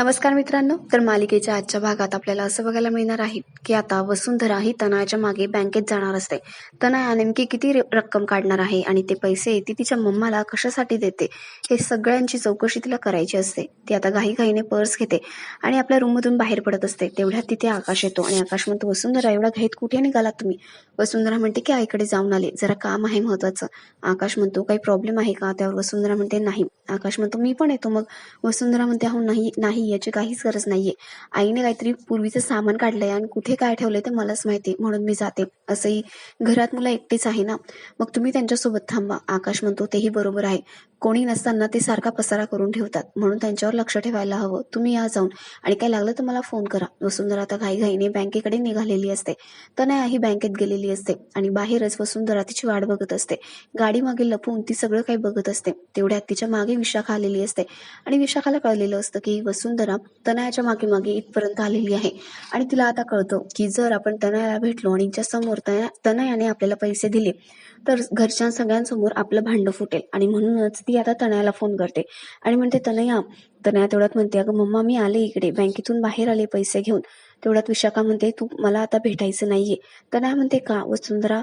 नमस्कार मित्रांनो. तर मालिकेच्या आजच्या भागात आपल्याला असं बघायला मिळणार आहे की आता वसुंधरा ही तनयाच्या मागे बँकेत जाणार असते. तनया नेमकी किती रक्कम काढणार आहे आणि ते पैसे ती तिच्या मम्माला कशासाठी देते? हे सगळ्यांची चौकशी तिला करायची असते. ती आता घाईघाईने पर्स घेते आणि आपल्या रूममधून बाहेर पडत असते. तेवढ्यात तिथे आकाश येतो आणि आकाश म्हणतो वसुंधरा एवढा घाईत कुठे निघालात तुम्ही? वसुंधरा म्हणते की आईकडे जाऊन आले. जरा काम आहे महत्वाचं आकाश म्हणतो काही प्रॉब्लेम आहे का? त्यावर वसुंधरा म्हणते नाही. आकाश म्हणतो मी पण येतो. मग वसुंधरा म्हणते हो नाही नाही याची काहीच गरज नाहीये. आईने काहीतरी पूर्वीचं सामान काढलंय आणि कुठे काय ठेवलंय ते मलाच माहिती म्हणून मी जाते. असंही घरात मुलं एकटीच आहे ना? मग तुम्ही त्यांच्यासोबत थांबा. आकाश म्हणतो तेही बरोबर आहे. कोणी नसताना ते सारखा पसारा करून ठेवतात. म्हणून त्यांच्यावर लक्ष ठेवायला हवं. तुम्ही या जाऊन. आणि काय लागलं तर मला फोन करा. वसुंधरा आता घाईघाईने बँकेकडे निघालेली असते. तनया ही बँकेत गेलेली असते आणि बाहेरच वसुंधरा तिची वाट बघत असते. गाडी मागे लपून ती सगळं काही बघत असते. तेवढ्यात तिच्यामागे विशाखा आलेली असते. आणि विशाखाला कळलेलं असतं की वसुंधरा तनयाच्या मागे मागे इथपर्यंत आलेली आहे. आणि तिला आता कळतं की जर आपण तनयाला भेटलो आणि समोर तनया तनयाने आपल्याला पैसे दिले तर घरच्या सगळ्यांसमोर आपलं भांडं फुटेल. आणि म्हणूनच ती आता तनयाला फोन करते. आणि म्हणते तनया तनया तेवढ्यात म्हणते अगं मम्मा मी आले इकडे. बँकेतून बाहेर आले पैसे घेऊन. तेवढ्यात विशाखा म्हणते तू मला आता भेटायचं नाहीये. तनया म्हणते का? वसुंधरा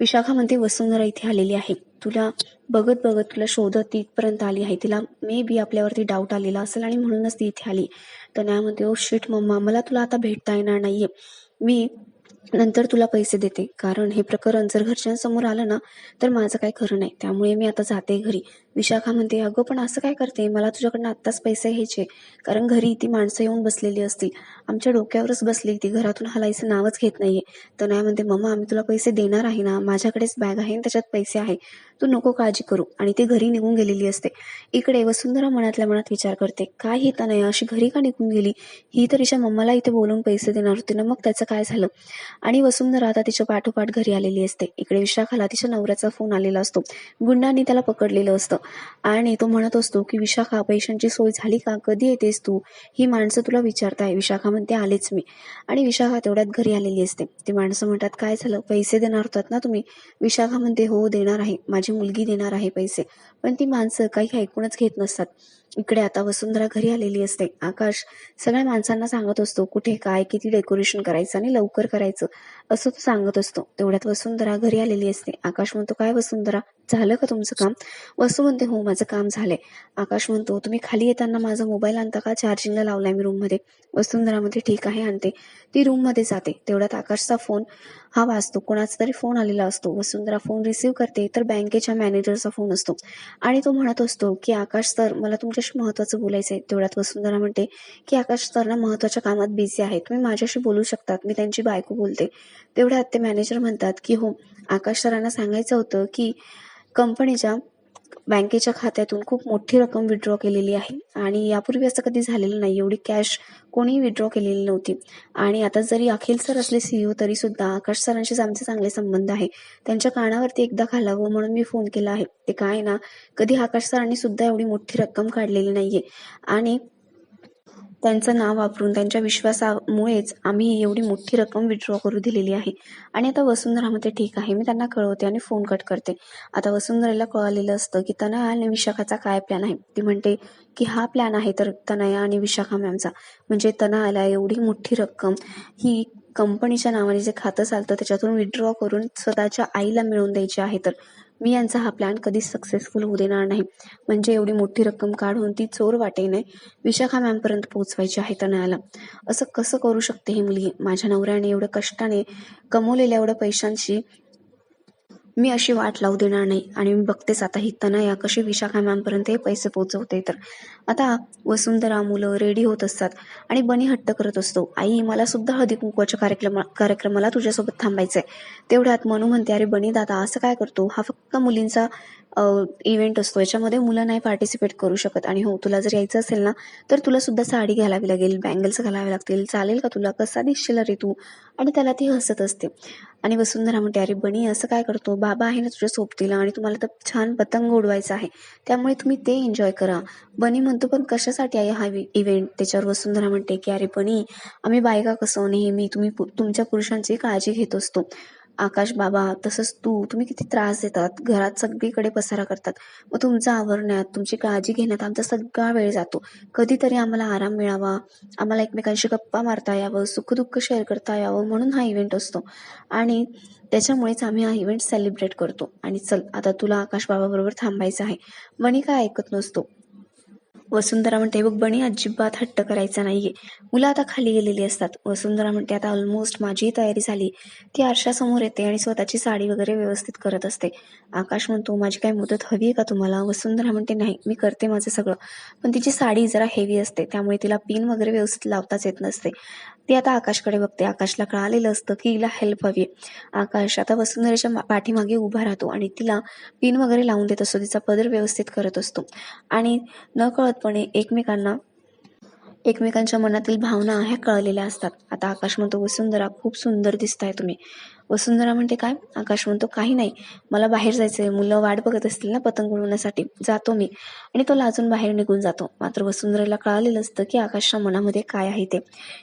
विशाखा म्हणते वसुंधरा इथे आलेली आहे. तुला बघत बघत तुला शोधत तिथपर्यंत आली आहे. तिला मे बी आपल्यावरती डाऊट आलेला असेल आणि म्हणूनच ती इथे आली. तनया म्हणते ओ शिट मम्मा मला तुला आता भेटता येणार नाहीये. मी नंतर तुला पैसे देते. कारण हे प्रकरण जर घरच्यांसमोर आलं ना तर माझं काय खरं नाही. त्यामुळे मी आता जाते घरी. विशाखा म्हणते अगं पण असं काय करते? मला तुझ्याकडनं आत्ताच पैसे घ्यायचे कारण घरी ती माणसं येऊन बसलेली असतील. आमच्या डोक्यावरच बसली ती. घरातून हलायचं नावच घेत नाहीये. नाही म्हणते मम्मा आम्ही तुला पैसे देणार आहे ना? माझ्याकडेच बॅग आहे आणि त्याच्यात पैसे आहे. तू नको काळजी करू. आणि ती घरी निघून गेलेली असते. इकडे वसुंधरा मनातल्या मनात विचार करते. काय ही तनया अशी घरी का निघून गेली? ही तर तिच्या मम्माला इथे बोलून पैसे देणार होती ना मग त्याचं काय झालं? आणि वसुंधरा आता तिच्या पाठोपाठ घरी आलेली असते. इकडे विशाखाला तिच्या नवऱ्याचा फोन आलेला असतो. गुंडांनी त्याला पकडलेलं असतं. आणि तो म्हणत असतो की विशाखा पैशांची सोय झाली का? कधी येतेस तू? ही माणसं तुला विचारताय. विशाखा म्हणते आलेच मी. आणि विशाखा तेवढ्यात घरी आलेली असते. ती माणसं म्हणतात काय झालं? पैसे देणार होतात ना तुम्ही? विशाखा म्हणते हो देणार आहे. माझी मुलगी देणार आहे पैसे. पण ती माणसं काही ऐकूनच घेत नसतात. इकडे आता वसुंधरा घरी आलेली असते. आकाश सगळ्या माणसांना सांगत असतो कुठे काय किती डेकोरेशन करायचं आणि लवकर करायचं? असं तो सांगत असतो. तेवढ्यात वसुंधरा घरी आलेली असते. आकाश म्हणतो काय वसुंधरा झालं का तुमचं काम? वसू म्हणते हो माझं काम झालंय. आकाश म्हणतो तुम्ही खाली येताना माझा मोबाईल आणता का? चार्जिंगला लावलाय मी रूममध्ये. वसुंधरा म्हणते ठीक आहे आणते. ती रूममध्ये जाते. तेवढ्यात आकाशचा फोन हा वाचतो. कोणाचा तरी फोन आलेला असतो. वसुंधरा फोन रिसीव्ह करते. तर बँकेच्या मॅनेजरचा फोन असतो. आणि तो म्हणत असतो की आकाश सर मला तुमच्याशी महत्वाचं आहे तेवढ्यात वसुंधरा म्हणते की आकाश सर ना महत्त्वाच्या कामात बिझी आहेत तुम्ही माझ्याशी बोलू शकतात. मी त्यांची बायको बोलते. तेवढ्यात ते मॅनेजर म्हणतात की हो आकाश सरांना सांगायचं होतं की कंपनीच्या बँकेच्या खात्यातून खूप मोठी रक्कम विड्रॉ केलेली आहे. आणि यापूर्वी असं कधी झालेलं नाही. एवढी कॅश कोणी विड्रॉ केलेली नव्हती. आणि आता जरी अखिल सर असले सीईओ तरी सुद्धा आकाश सरांशीच आमचे चांगले संबंध आहे. त्यांच्या कानावरती एकदा घालावं म्हणून मी फोन केला आहे. ते काय ना कधी आकाश सरांनी सुद्धा एवढी मोठी रक्कम काढलेली नाहीये. आणि त्यांचं नाव वापरून त्यांच्या विश्वासामुळेच आम्ही एवढी मोठी रक्कम विड्रॉ करू दिलेली आहे. आणि आता वसुंधरा म्हणते ठीक आहे. मी त्यांना कळवते आणि फोन कट करते. आता वसुंधरेला कळालेलं असतं की तनया आणि विशाखाचा काय प्लॅन आहे? ती म्हणते की हा प्लॅन आहे तर तनया आणि विशाखा मॅमचा म्हणजे तनयाला एवढी मोठी रक्कम ही कंपनीच्या नावाने जे खातं चालतं त्याच्यातून विड्रॉ करून स्वतःच्या आईला मिळवून द्यायची आहे तर. मी यांचा हा प्लॅन कधीच सक्सेसफुल होऊ देणार नाही. म्हणजे एवढी मोठी रक्कम काढून ती चोर वाटेने विशाखा मॅमपर्यंत पोहोचवायची आहे तनयाला असं कसं करू शकते ही मुलगी? माझ्या नवऱ्याने एवढं कष्टाने कमवलेल्या एवढ्या पैशांची मी अशी वाट लावू देणार नाही आणि मी बघतेच आता ही तनया कशी विशाखा मॅमपर्यंत हे पैसे पोहोचवते. तर आता वसुंधरा मुलं रेडी होत असतात आणि बनी हट्ट करत असतो. आई मला सुद्धा हळदी कुंकवाच्या कार्यक्रम कार्यक्रमाला तुझ्यासोबत थांबायचंय. तेवढ्यात मनू म्हणते अरे बनी दादा असं काय करतो? हा फक्त मुलींचा इव्हेंट असतो. याच्यामध्ये मुलं नाही पार्टिसिपेट करू शकत. आणि हो तुला जर यायचं असेल ना तर तुला सुद्धा साडी घालावी लागेल बँगल्स घालावे लागतील. चालेल का तुला? कसा दिसशील रे तू? आणि त्याला ती हसत असते. आणि वसुंधरा म्हणते अरे बनी असं काय करतो? बाबा आहे ना तुझ्या सोबतीला आणि तुम्हाला तर छान पतंग उडवायचा आहे. त्यामुळे तुम्ही ते एन्जॉय करा. बनी म्हणतो पण कशासाठी आहे हा इव्हेंट त्याच्यावर वसुंधरा म्हणते की अरे बनी आम्ही बायका कसं नेहमी तुम्ही पु- तुमच्या पुरुषांची काळजी घेत असतो. आकाश बाबा तसंच तू. तुम्ही किती त्रास देतात. घरात सगळीकडे पसारा करतात. मग तुमचं आवरण्यात तुमची काळजी घेण्यात आमचा सगळा वेळ जातो. कधीतरी आम्हाला आराम मिळावा. आम्हाला एकमेकांशी गप्पा मारता यावं सुखदुःख शेअर करता यावं म्हणून हा इव्हेंट असतो. आणि त्याच्यामुळेच आम्ही हा इव्हेंट सेलिब्रेट करतो. आणि चल आता तुला आकाश बाबाबरोबर थांबायचं आहे. मणी काय ऐकत नसतो. वसुंधरा म्हणते बघ बणी अजिबात हट्ट करायचा नाहीये. मुलं आता खाली गेलेली असतात. वसुंधरा म्हणते आता ऑलमोस्ट माझीही तयारी झाली. ती आरशासमोर येते आणि स्वतःची साडी वगैरे व्यवस्थित करत असते. आकाश म्हणतो माझी काय मुदत हवी आहे का तुम्हाला? वसुंधरा म्हणते नाही मी करते माझं सगळं. पण तिची साडी जरा हेवी असते. त्यामुळे तिला पिन वगैरे व्यवस्थित लावताच येत नसते. ती आता आकाशकडे बघते. आकाशला कळालेलं असतं की हिला हेल्प हवी आकाश आता वसुंधरेच्या पाठीमागे उभा राहतो आणि तिला पिन वगैरे लावून देत असतो. तिचा पदर व्यवस्थित करत असतो. आणि न कळतपणे एकमेकांना एकमेकांच्या मनातील भावना ह्या कळलेल्या असतात. आता आकाश म्हणतो वसुंधरा खूप सुंदर दिसताय तुम्ही. वसुंधरा म्हणते काय? आकाश म्हणतो काही नाही. मला बाहेर जायचंय. मुलं वाट बघत असतील ना पतंग उडवण्यासाठी. जातो मी. आणि तो लाजून बाहेर निघून जातो. मात्र वसुंधरेला कळालेलं असतं की आकाशच्या मनामध्ये काय आहे ते.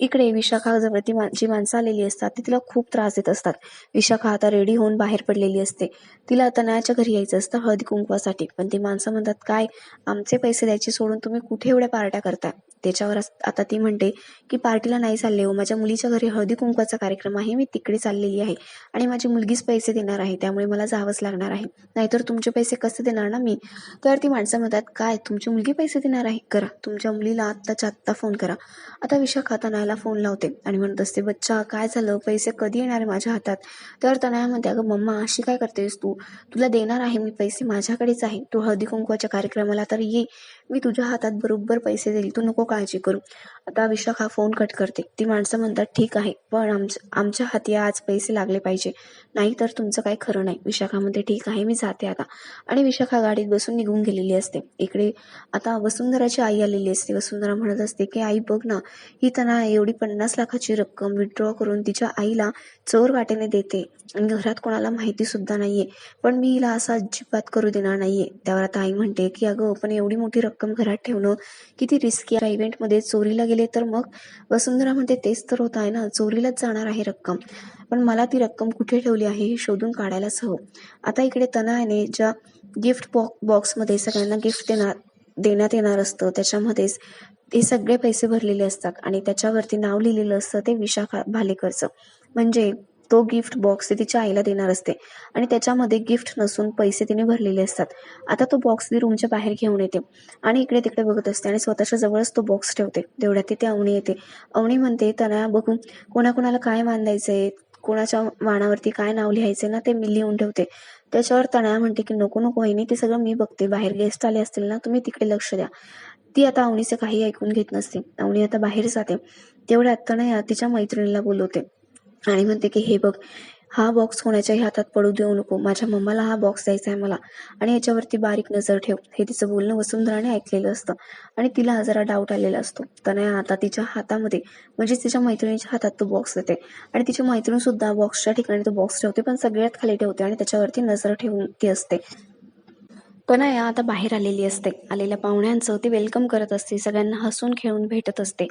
इकडे विशाखा जवळ ती जी माणसं आलेली असतात ती तिला खूप त्रास देत असतात. विशाखा आता रेडी होऊन बाहेर पडलेली असते. तिला तनयाच्या घरी यायचं असतं हळदी कुंकवासाठी. पण ती माणसं म्हणतात काय? आमचे पैसे द्यायचे सोडून तुम्ही कुठे एवढ्या पार्ट्या करताय? त्याच्यावर आता ती म्हणते की पार्टीला नाही चालले हो. माझ्या मुलीच्या घरी हळदी कुंकवाचा कार्यक्रम आहे. मी तिकडे चाललेली आहे. आणि माझी मुलगीच पैसे देणार आहे त्यामुळे मला जावंच लागणार आहे. नाहीतर तुमचे पैसे कसे देणार ना मी? तर ती माणसं म्हणतात काय तुमची मुलगी पैसे देणार आहे? करा. तुमच्या मुलीला आत्ताच्या आत्ता फोन करा. आता विशाखा तनायाला फोन लावते आणि म्हणत असते बच्चा काय झालं? पैसे कधी येणार आहे माझ्या हातात? तर तनया म्हणते अगं मम्मा अशी काय करतेस तू? तुला देणार आहे मी पैसे माझ्याकडेच आहे. तू हळदी कुंकवाच्या कार्यक्रमाला तर ये. मी तुझ्या हातात बरोबर पैसे देईल. तू नको काळजी करू. आता विशाखा फोन कट करते. ती माणसं म्हणतात ठीक आहे पण आमच्या आमच्या हाती आज पैसे लागले पाहिजे. नाही तर तुमचं काही खरं नाही. विशाखा म्हणते ठीक आहे मी जाते आता. आणि विशाखा गाडीत बसून निघून गेलेली असते. इकडे आता वसुंधराची आई आलेली असते. वसुंधरा म्हणत असते की आई बघ ना ही त्यांना एवढी पन्नास लाखाची रक्कम विड्रॉ करून तिच्या आईला चोर वाटेने देते. आणि घरात कोणाला माहिती सुद्धा नाहीये. पण मी हिला असा अजिबात करू देणार नाहीये. त्यावर आता आई म्हणते की अगं पण एवढी मोठी रक्कम घरात ठेवणं किती रिस्की आहे. इव्हेंटमध्ये चोरीला गेले तर मग वसुंधरा म्हणते तेच तर होत आहे ना. चोरीलाच जाणार आहे रक्कम. पण मला ती रक्कम कुठे ठेवली आहे हे शोधून काढायलाच हवं आता इकडे तनायने ज्या गिफ्ट बॉक्स बॉक्समध्ये सगळ्यांना गिफ्ट देणार देण्यात येणार असतं त्याच्यामध्येच ते सगळे पैसे भरलेले असतात आणि त्याच्यावरती नाव लिहिलेलं असतं ते विशाखा भालेकरचं. म्हणजे तो गिफ्ट बॉक्स तिच्या आईला देणार असते आणि त्याच्यामध्ये गिफ्ट नसून पैसे तिने भरलेले असतात. आता तो बॉक्स ती रूमच्या बाहेर घेऊन येते आणि इकडे तिकडे बघत असते आणि स्वतःच्या जवळच तो बॉक्स ठेवते. तेवढ्यात तिथे अवणी येते. अवणी म्हणते त्यांना बघून कोणाकोणाला काय बांधायचंय कोणाच्या वाणावरती काय नाव लिहायचे ना ते मी लिहून ठेवते. त्याच्यावर तणा म्हणते की नको नको वहिनी ते सगळं मी बघते. बाहेर गेस्ट आले असतील ना तुम्ही तिकडे लक्ष द्या. ती आता अवनीचं काही ऐकून घेत नसते. अवनी आता बाहेर जाते तेवढ्यात तणया तिच्या मैत्रिणीला बोलवते आणि म्हणते की हे बघ हा बॉक्स कोणाच्याही हातात पडू देऊ नको. माझ्या मम्माला हा बॉक्स द्यायचा आहे मला. आणि याच्यावरती बारीक नजर ठेव. हे तिचं बोलणं वसुंधराने ऐकलेलं असतं. आणि तिला जरा डाऊट आलेला असतो. तनया आता तिच्या हातामध्ये म्हणजेच तिच्या मैत्रिणीच्या हातात तो बॉक्स देते. आणि तिची मैत्रीण सुद्धा बॉक्सच्या ठिकाणी तो बॉक्स ठेवते पण सगळ्यात खाली ठेवते आणि त्याच्यावरती नजर ठेवून ती असते. तनया आता बाहेर आलेली असते. आलेल्या पाहुण्यांचं ती वेलकम करत असते. सगळ्यांना हसून खेळून भेटत असते.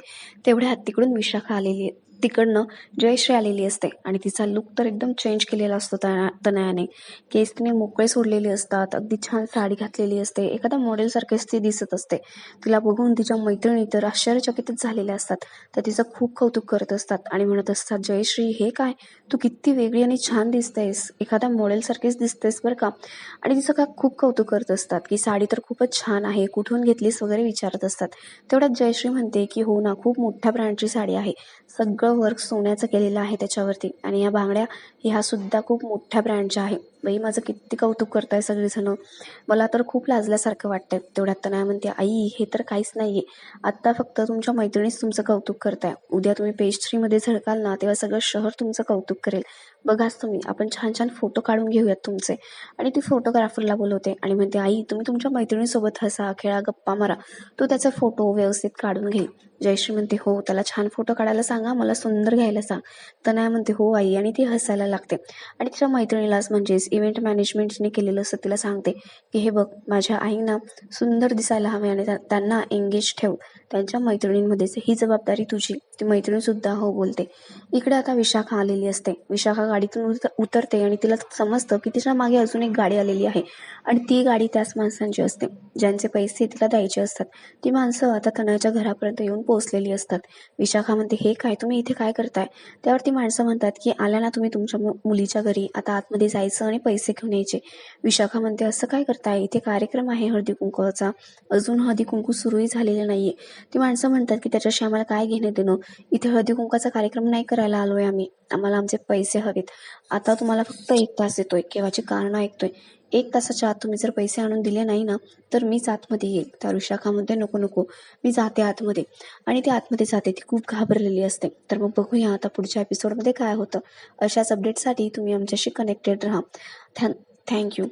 तेवढ्यात तिकडून विशाखा आलेली तिकडनं जयश्री आलेली असते आणि तिचा लुक तर एकदम चेंज केलेला असतो तनया तनयाने केस तिने मोकळे सोडलेले असतात अगदी छान साडी घातलेली असते एखाद्या मॉडेलसारखेच ती दिसत असते. तिला बघून तिच्या मैत्रिणी तर आश्चर्यचकितच झालेल्या असतात. तर तिचं खूप कौतुक करत असतात आणि म्हणत असतात जयश्री हे काय? तू किती वेगळी आणि छान दिसतेस. एखाद्या मॉडेलसारखीच दिसतेस बरं का? आणि तिचं का खूप कौतुक करत असतात की साडी तर खूपच छान आहे कुठून घेतलीस वगैरे विचारत असतात. तेवढ्यात जयश्री म्हणते की हो ना खूप मोठ्या ब्रँडची साडी आहे. सगळं वर्क सोन्याचं केलेलं आहे त्याच्यावरती. आणि या बांगड्या ह्या सुद्धा खूप मोठ्या ब्रँडच्या आहे. बाई माझं किती कौतुक करताय सगळेजण. मला तर खूप लाजल्यासारखं वाटतंय तेवढ्यात. तर नाही म्हणते आई हे तर काहीच नाही आहे आत्ता फक्त तुमच्या मैत्रिणीच तुमचं कौतुक करताय. उद्या तुम्ही पेज थ्रीमध्ये झळकाल ना तेव्हा सगळं शहर तुमचं कौतुक करेल. बघाच तुम्ही आपण छान छान फोटो काढून घेऊयात तुमचे. आणि ती फोटोग्राफरला बोलवते आणि म्हणते आई तुम्ही तुमच्या मैत्रिणीसोबत हसा खेळा गप्पा मारा. तो त्याचा फोटो व्यवस्थित काढून घेईल जयश्री म्हणते हो त्याला छान फोटो काढायला सांगा मला सुंदर घ्यायला सांग. तनया म्हणते हो आई आणि ती हसायला लागते. आणि तिच्या मैत्रिणीलाच म्हणजेच इव्हेंट मॅनेजमेंटने केलेलं असतं तिला सांगते की हे बघ माझ्या आईंना सुंदर दिसायला हवे आणि त्यांना एंगेज ठेव. त्यांच्या मैत्रिणींमध्येच ही जबाबदारी तुझी. ती मैत्रीणसुद्धा हो बोलते. इकडे आता विशाखा आलेली असते. विशाखा गाडीतून उतरते आणि तिला समजतं की तिच्यामागे अजून एक गाडी आलेली आहे. आणि ती गाडी त्याच माणसांची असते. ज्यांचे पैसे तिला द्यायचे असतात. ती माणसं आता तनयाच्या घरापर्यंत येऊन पोहोचलेली असतात. विशाखा म्हणते हे काय? तुम्ही इथे काय करताय? त्यावरती माणसं म्हणतात की आल्या ना तुम्ही तुमच्या मुलीच्या घरी. आता आतमध्ये जायचं आणि पैसे घेऊन यायचे. विशाखा म्हणते असं काय करताय? इथे कार्यक्रम आहे हळदी कुंकवाचा अजून हळदी कुंकू सुरूही झालेलं नाहीये. ती माणसं म्हणतात की त्याच्याशी आम्हाला काय घेणे देणं? इथे हळदी कुंकाचा कार्यक्रम नाही करायला आलोय आम्ही. आम्हाला आमचे पैसे हवेत. आता तुम्हाला फक्त एक तास येतोय. केव्हाची कारणं ऐकतोय. एक तासाच्या आत तुम्ही जर पैसे आणून दिले नाही ना तर मीच आतमध्ये येईल. त्या ऋषाखा म्हणते नको नको. मी जाते आतमध्ये. आणि ती आतमध्ये जाते ती खूप घाबरलेली असते. तर मग बघूया आता पुढच्या एपिसोडमध्ये काय होतं. अशाच अपडेटसाठी तुम्ही आमच्याशी कनेक्टेड राहा. Thank thank you